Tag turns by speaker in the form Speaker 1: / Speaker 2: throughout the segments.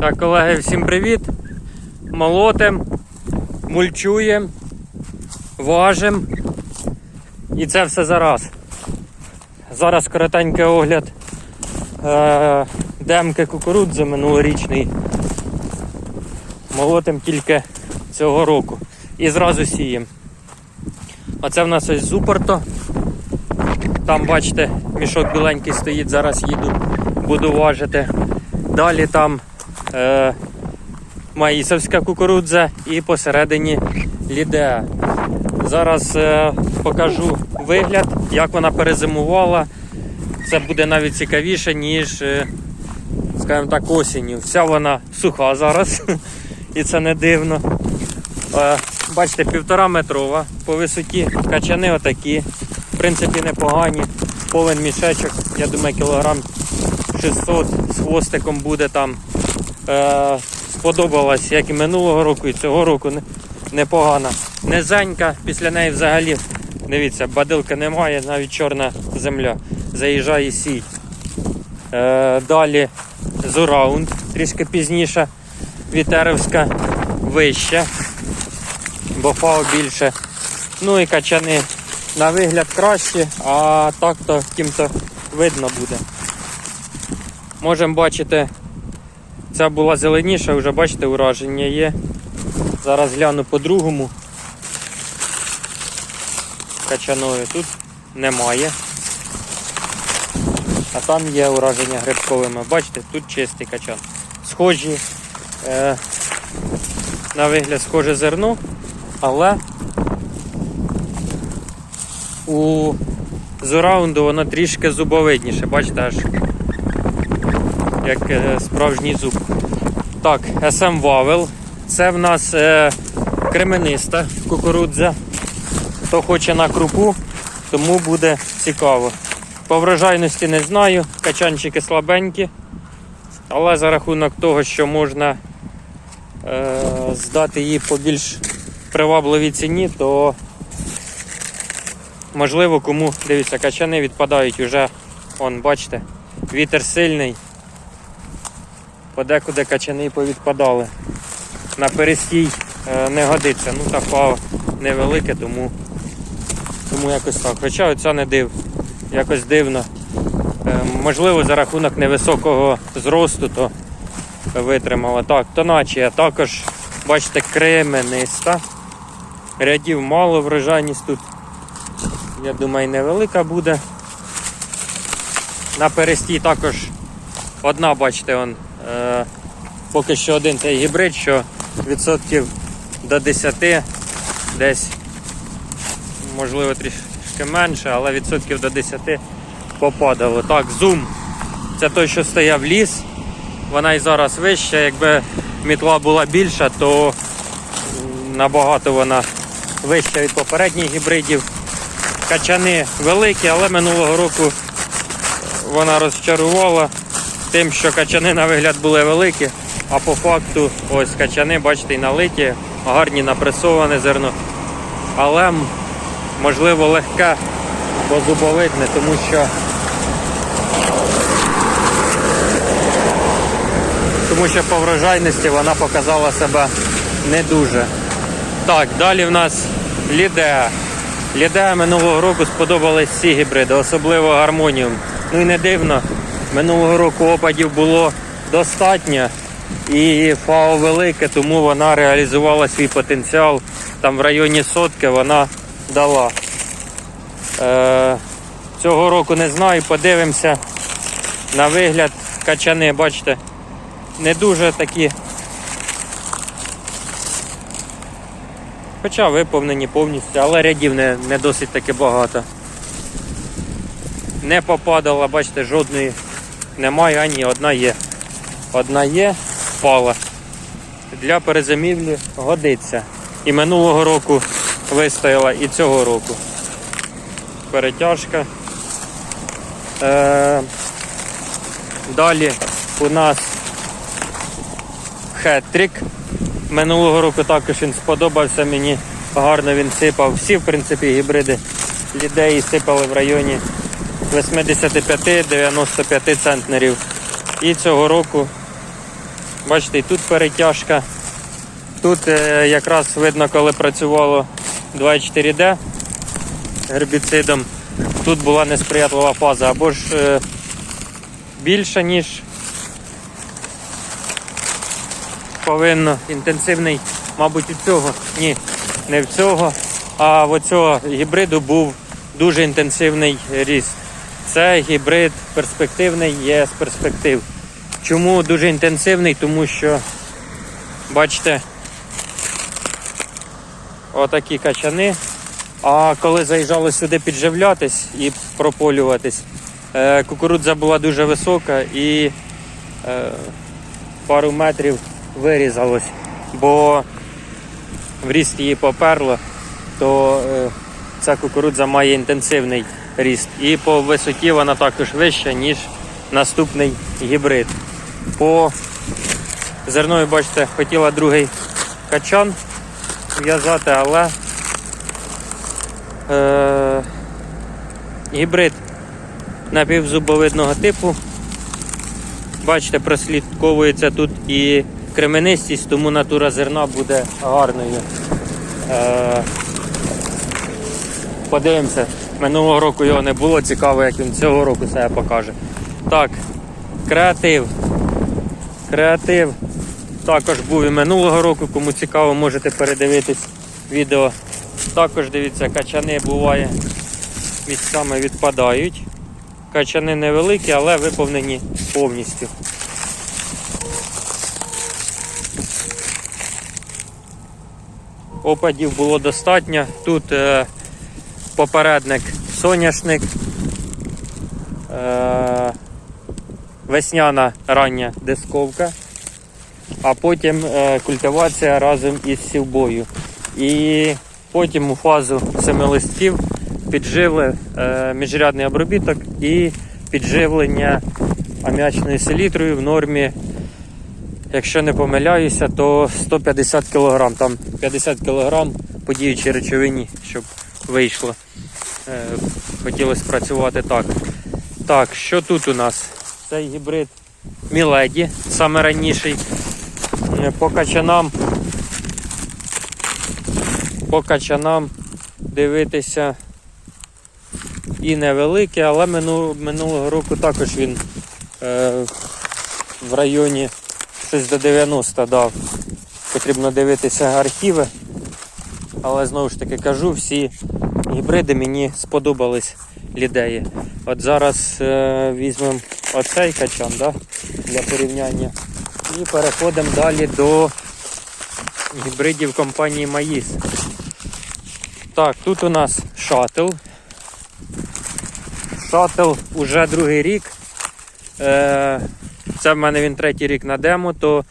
Speaker 1: Так, колеги, всім привіт. Молотим, мульчуємо, важим. І це все зараз. Зараз коротенький огляд е- демки кукурудзи минулорічний. Молотим тільки цього року. І зразу сіємо. Оце в нас ось зупорто. Там, бачите, мішок біленький стоїть, зараз їду, буду важити. Далі там е, маїсовська кукурудза і посередині лідеа. Зараз е, покажу вигляд, як вона перезимувала. Це буде навіть цікавіше, ніж, е, скажімо так, осінню. Вся вона суха зараз, і це не дивно. Е, бачите, півтора метрова по висоті, качани отакі. В принципі, непогані. Повен мішечок, я думаю, кілограм 600 з хвостиком буде там. Е, сподобалась, як і минулого року, і цього року не- непогана. Низенька, після неї взагалі, дивіться, бадилки немає, навіть чорна земля. Заїжджає сій. Е, далі Зураунд, трішки пізніше. Вітерівська вища, бо фау більше. Ну і качани на вигляд краще, а так-то втім-то видно буде. Можемо бачити, ця була зеленіша, вже бачите, ураження є. Зараз гляну по-другому. Качаною тут немає. А там є ураження грибковими. Бачите, тут чистий качан. Схожі, е, на вигляд схоже зерно, але у зораунду воно трішки зубовидніше, бачите, аж як е, справжній зуб. Так, SM Вавел. Це в нас е, кремениста кукурудза. Хто хоче на крупу, тому буде цікаво. По врожайності не знаю, качанчики слабенькі, але за рахунок того, що можна е, здати її по більш привабливій ціні, то можливо кому дивіться, качани відпадають уже, он, бачите, вітер сильний. Подекуди качани повідпадали. На перестій е, не годиться. Ну та фау невелике, тому, тому якось так. Хоча оця не див, якось дивно. Е, можливо, за рахунок невисокого зросту, то витримала. Так, тоначія також, бачите, кремениста. Рядів мало, врожайність тут, я думаю, невелика буде. На перестій також одна, бачите, он, е, поки що один цей гібрид, що відсотків до 10 десь, можливо, трішки менше, але відсотків до 10 попадало. Так, зум. Це той, що стояв ліс. Вона і зараз вища. Якби мітла була більша, то набагато вона вища від попередніх гібридів. Качани великі, але минулого року вона розчарувала тим, що качани на вигляд були великі, а по факту ось качани, бачите, і налиті, гарні напресоване зерно. Але можливо легке, бо зубовидне, тому що тому що по врожайності вона показала себе не дуже. Так, далі в нас лідеа. Лідеа минулого року сподобались всі гібриди, особливо гармоніум. Ну і не дивно, минулого року опадів було достатньо і ФАО велике, тому вона реалізувала свій потенціал. Там в районі сотки вона дала. Е, цього року не знаю, подивимося на вигляд качани, бачите, не дуже такі. Хоча виповнені повністю, але рядів не, не досить таки багато. Не попадала, бачите, жодної немає, ані одна є. Одна є, впала. Для перезимівлі годиться. І минулого року вистояла, і цього року. Перетяжка. Е, далі у нас хеттрик. Минулого року також він сподобався мені. Гарно він сипав. Всі, в принципі, гібриди лідеї сипали в районі 85-95 центнерів. І цього року Бачите, і тут перетяжка. Тут е, якраз видно, коли працювало 2,4D гербіцидом. Тут була несприятлива фаза, або ж е, більша, ніж повинно. Інтенсивний, мабуть, у цього. Ні, не в цього. А в цього гібриду був дуже інтенсивний ріст. Це гібрид перспективний, є з перспектив. Чому дуже інтенсивний? Тому що, бачите, отакі качани. А коли заїжджали сюди підживлятись і прополюватись, е, кукурудза була дуже висока і е, пару метрів вирізалось, бо в ріст її поперло, то е, ця кукурудза має інтенсивний ріст. І по висоті вона також вища, ніж наступний гібрид. По зерною, бачите, хотіла другий качан в'язати, але е, гібрид напівзубовидного типу. Бачите, прослідковується тут і кременистість, тому натура зерна буде гарною. Е, подивимося. Минулого року його не було, цікаво, як він цього року себе покаже. Так, креатив. Креатив також був і минулого року. Кому цікаво, можете передивитись відео. Також дивіться, качани буває місцями відпадають. Качани невеликі, але виповнені повністю. Опадів було достатньо. Тут е, попередник соняшник, е, весняна рання дисковка, а потім е, культивація разом із сівбою. І потім у фазу семилистків підживли е, міжрядний обробіток і підживлення аміачною селітрою в нормі, якщо не помиляюся, то 150 кг. Там 50 кг по діючій речовині, щоб вийшло. Е, хотілося працювати так. Так, що тут у нас? Цей гібрид Міледі, саме раніший. Е, По качанам. По качанам дивитися і невеликий, але минулого року також він е, в районі щось до 90 дав. Потрібно дивитися архіви. Але знову ж таки кажу, всі гібриди мені сподобались лідеї. От зараз е, візьмемо оцей качан да, для порівняння. І переходимо далі до гібридів компанії Маїс. Так, тут у нас шатл. Шатл уже другий рік. Е, це в мене він третій рік на демо, то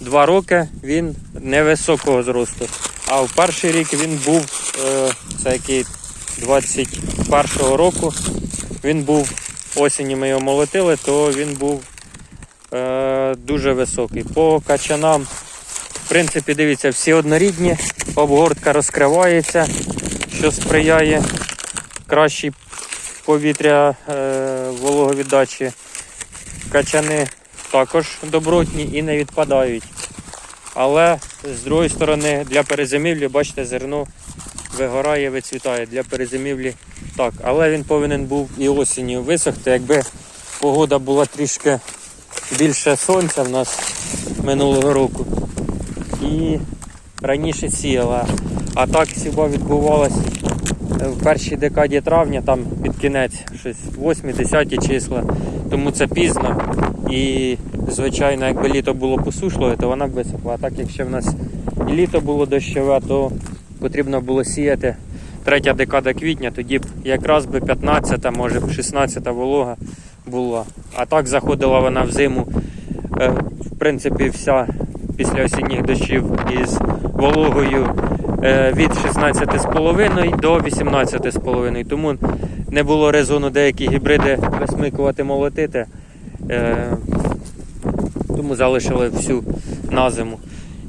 Speaker 1: два роки він невисокого зросту. А в перший рік він був, е, це який 21-го року, він був осінню ми його молотили, то він був е, дуже високий. По качанам, в принципі, дивіться, всі однорідні, обгортка розкривається, що сприяє кращій повітря е, вологовіддачі. Качани також добротні і не відпадають. Але з другої сторони для перезимівлі, бачите, зерно вигорає, вицвітає. Для перезимівлі так. Але він повинен був і осінню висохти, якби погода була трішки більше сонця в нас минулого року. І раніше сіяла. А так сіба відбувалась в першій декаді травня, там під кінець, щось 8-10 числа. Тому це пізно. І, звичайно, якби літо було посушливе, то вона б висохла. А так, якщо в нас і літо було дощове, то потрібно було сіяти третя декада квітня, тоді б якраз би 15-та, може б 16 волога була. А так заходила вона в зиму, е, в принципі, вся після осінніх дощів із вологою е, від 16,5 до 18,5. Тому не було резону деякі гібриди висмикувати, молотити. Тому залишили всю на зиму.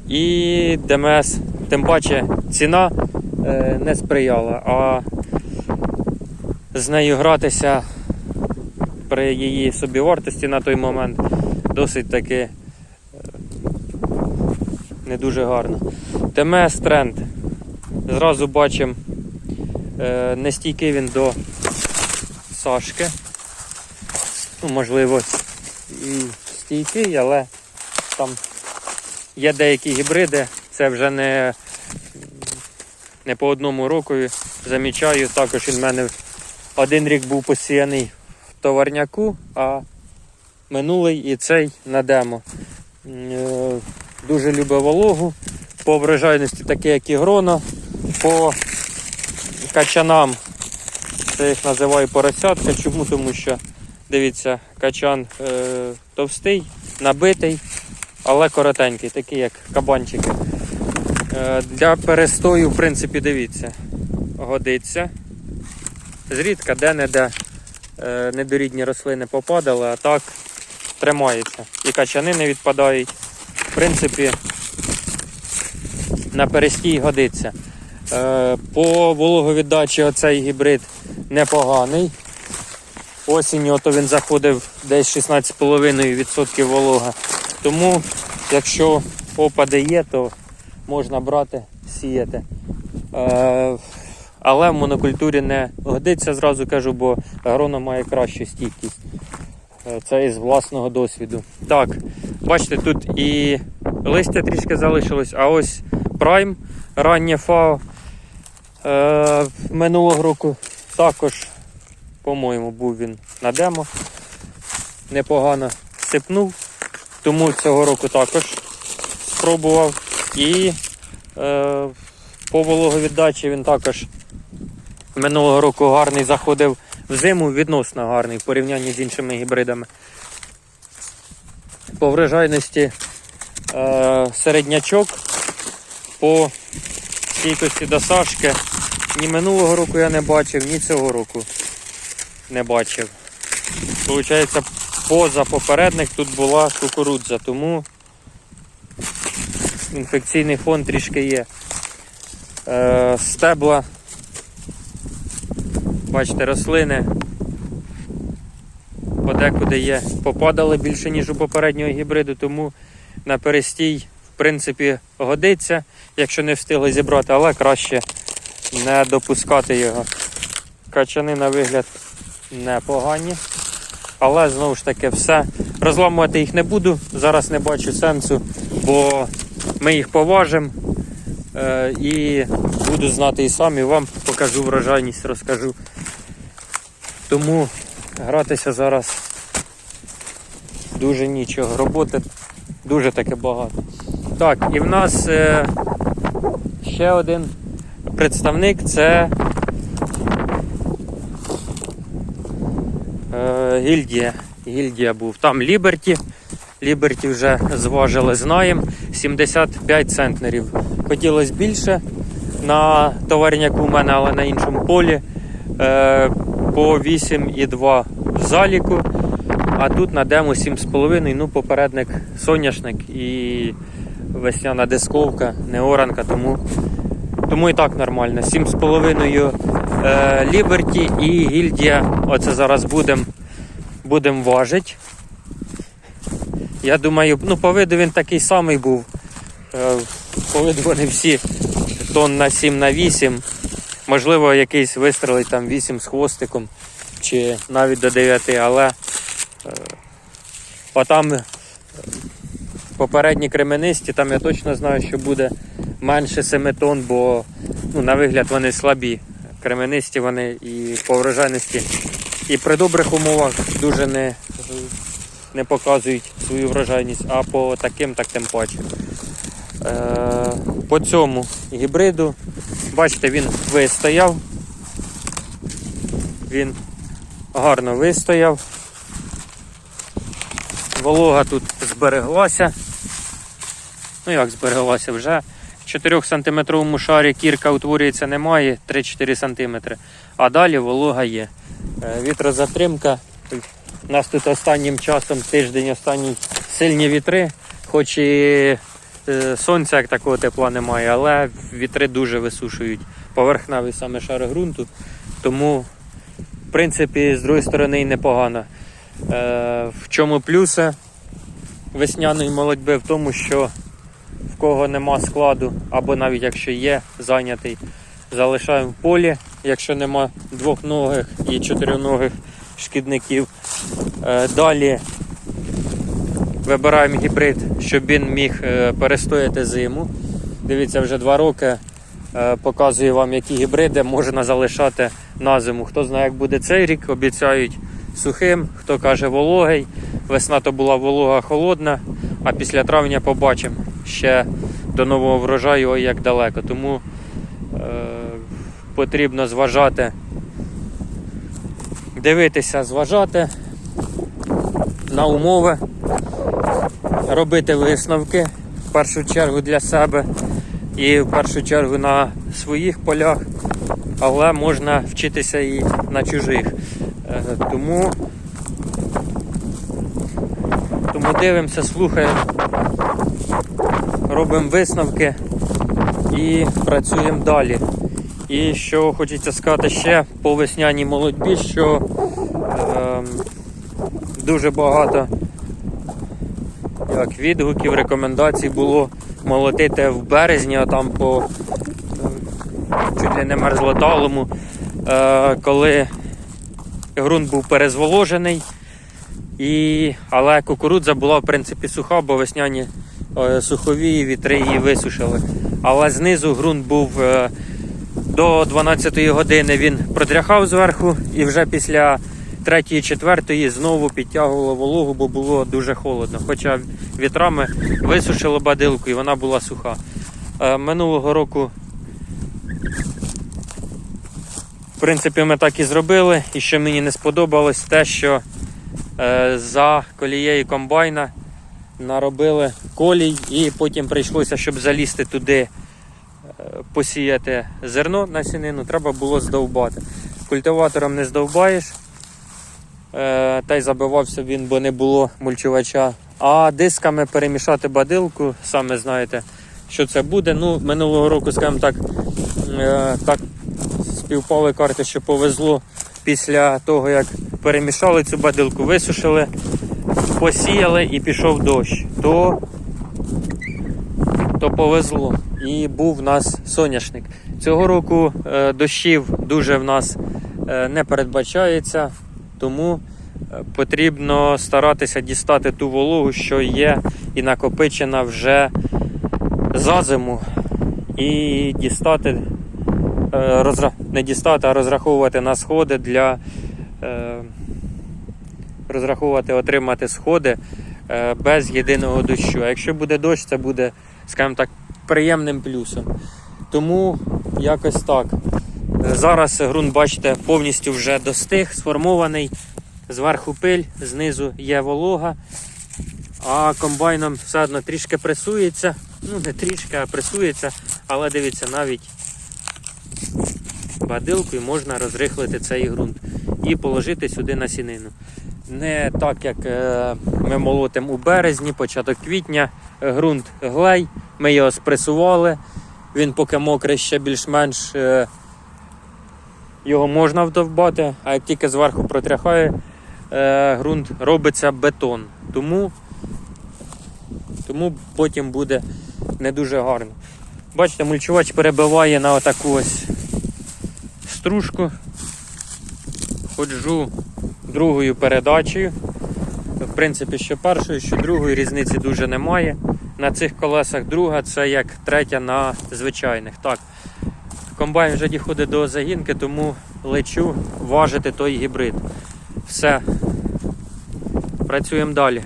Speaker 1: І ДМС, тим паче ціна е, не сприяла, а з нею гратися при її собівартості на той момент досить таки е, не дуже гарно. ТМС тренд. Зразу бачимо, е, не стійкий він до Сашки. Ну, можливо, і стійкий, але там є деякі гібриди, це вже не, не по одному рокові. Замічаю, також він в мене один рік був посіяний в товарняку, а минулий і цей на демо. Е, Дуже любить вологу, по врожайності таке, як і грона, по качанам. Це їх називаю поросятка. Чому? Тому що дивіться, качан е, товстий, набитий, але коротенький, такий як кабанчики. Е, для перестою, в принципі, дивіться, годиться. Зрідка де-не-де е, недорідні рослини попадали, а так тримається. І качани не відпадають. В принципі, на перестій годиться. Е, По вологовіддачі оцей гібрид непоганий. Осінню ото він заходив десь 16,5% волога. Тому, якщо опади є, то можна брати, сіяти. Е, але в монокультурі не годиться, зразу кажу, бо грона має кращу стійкість. Е, Це із власного досвіду. Так, бачите, тут і листя трішки залишилось, а ось Prime, раннє фао. Е, минулого року також, по-моєму, був він на демо. Непогано сипнув, тому цього року також спробував. І е, по вологовіддачі він також минулого року гарний заходив в зиму, відносно гарний в порівнянні з іншими гібридами. По врожайності е, середнячок, по стійкості до Сашки. Ні минулого року я не бачив, ні цього року не бачив. Получається, поза попередник тут була кукурудза, тому інфекційний фон трішки є. Е, стебла, бачите, рослини подекуди є. Попадали більше, ніж у попереднього гібриду, тому на перестій, в принципі, годиться, якщо не встигли зібрати, але краще не допускати його. Качани на вигляд непогані. Але знову ж таки все. Розламувати їх не буду. Зараз не бачу сенсу, бо ми їх поважимо е, і буду знати і сам, і вам покажу врожайність, розкажу. Тому гратися зараз дуже нічого. Роботи дуже таки багато. Так, і в нас е, ще один представник це гільдія. Гільдія був. Там Ліберті. Ліберті вже зважили, знаємо. 75 центнерів. Хотілося більше на товарняку у мене, але на іншому полі. Е, по 8,2 в заліку. А тут на демо 7,5, ну попередник соняшник і весняна дисковка, не оранка, тому, тому і так нормально. 7,5 е, Liberty і гільдія. Оце зараз будемо будем важити. Я думаю, ну по виду він такий самий був. Е, по виду вони всі тонн на 7 на 8. Можливо, якийсь вистрелить там 8 з хвостиком чи навіть до 9, але а там е, попередні кременисті, там я точно знаю, що буде менше 7 тонн, бо ну, на вигляд вони слабі. Кременисті вони і по врожайності, і при добрих умовах дуже не, не показують свою врожайність, а по таким, так тим паче. Е, по цьому гібриду, бачите, він вистояв. Він гарно вистояв. Волога тут збереглася. Ну як збереглася вже. В 4 сантиметровому шарі кірка утворюється немає 3-4 см. А далі волога є. Е, Вітрозатримка. У нас тут останнім часом тиждень останній сильні вітри, хоч і е, сонця як такого тепла немає, але вітри дуже висушують поверхневий саме шар ґрунту. Тому, в принципі, з другої сторони і непогано. Е, в чому плюси весняної молодьби? В тому, що кого нема складу, або навіть якщо є зайнятий, залишаємо в полі, якщо нема двохногих і чотириногих шкідників. Е, Далі вибираємо гібрид, щоб він міг е, перестояти зиму. Дивіться, вже два роки е, показую вам, які гібриди можна залишати на зиму. Хто знає, як буде цей рік, обіцяють сухим, хто каже вологий. Весна то була волога холодна, а після травня побачимо ще до нового врожаю ой, як далеко. Тому е, потрібно зважати, дивитися, зважати на умови, робити висновки в першу чергу для себе і в першу чергу на своїх полях, але можна вчитися і на чужих. Е, Тому, тому дивимося, слухаємо, робимо висновки і працюємо далі. І що хочеться сказати ще по весняній молодьбі, що ем, дуже багато як відгуків, рекомендацій було молотити в березні, а там по е, чуть ли не мерзлоталому, е, коли ґрунт був перезволожений, і, але кукурудза була в принципі суха, бо весняні е, сухові вітри її висушили. Але знизу ґрунт був е, до 12 години він продряхав зверху і вже після 3-4 знову підтягувало вологу, бо було дуже холодно. Хоча вітрами висушило бадилку і вона була суха. Е, Минулого року, в принципі, ми так і зробили. І що мені не сподобалось, те, що за колією комбайна наробили колій, і потім прийшлося, щоб залізти туди, е, посіяти зерно на сінину, треба було здовбати. Культиватором не здовбаєш. Е, та й забивався він, бо не було мульчувача. А дисками перемішати бадилку, саме знаєте, що це буде. Ну, минулого року, скажімо так, е, так співпали карти, що повезло після того, як перемішали цю бадилку, висушили, посіяли і пішов дощ. То, то повезло. І був в нас соняшник. Цього року е, дощів дуже в нас е, не передбачається. Тому е, потрібно старатися дістати ту вологу, що є і накопичена вже за зиму. І дістати, не дістати, а розраховувати на сходи для розраховувати, отримати сходи е, без єдиного дощу. А якщо буде дощ, це буде, скажімо так, приємним плюсом. Тому якось так. Е, Зараз ґрунт, бачите, повністю вже достиг, сформований. Зверху пиль, знизу є волога, а комбайном все одно трішки пресується. Ну, не трішки, а пресується, але дивіться, навіть бадилкою можна розрихлити цей ґрунт і положити сюди насінину. Не так, як е, ми молотимо у березні, початок квітня, ґрунт глей, ми його спресували. Він поки мокрий ще більш-менш е, його можна вдовбати, а як тільки зверху протряхає е, ґрунт, робиться бетон. Тому, тому потім буде не дуже гарно. Бачите, мульчувач перебиває на отаку ось стружку. Ходжу другою передачею. В принципі, що першою, що другою різниці дуже немає. На цих колесах друга це як третя на звичайних. Так, комбайн вже діходить до загінки, тому лечу важити той гібрид. Все. Працюємо далі.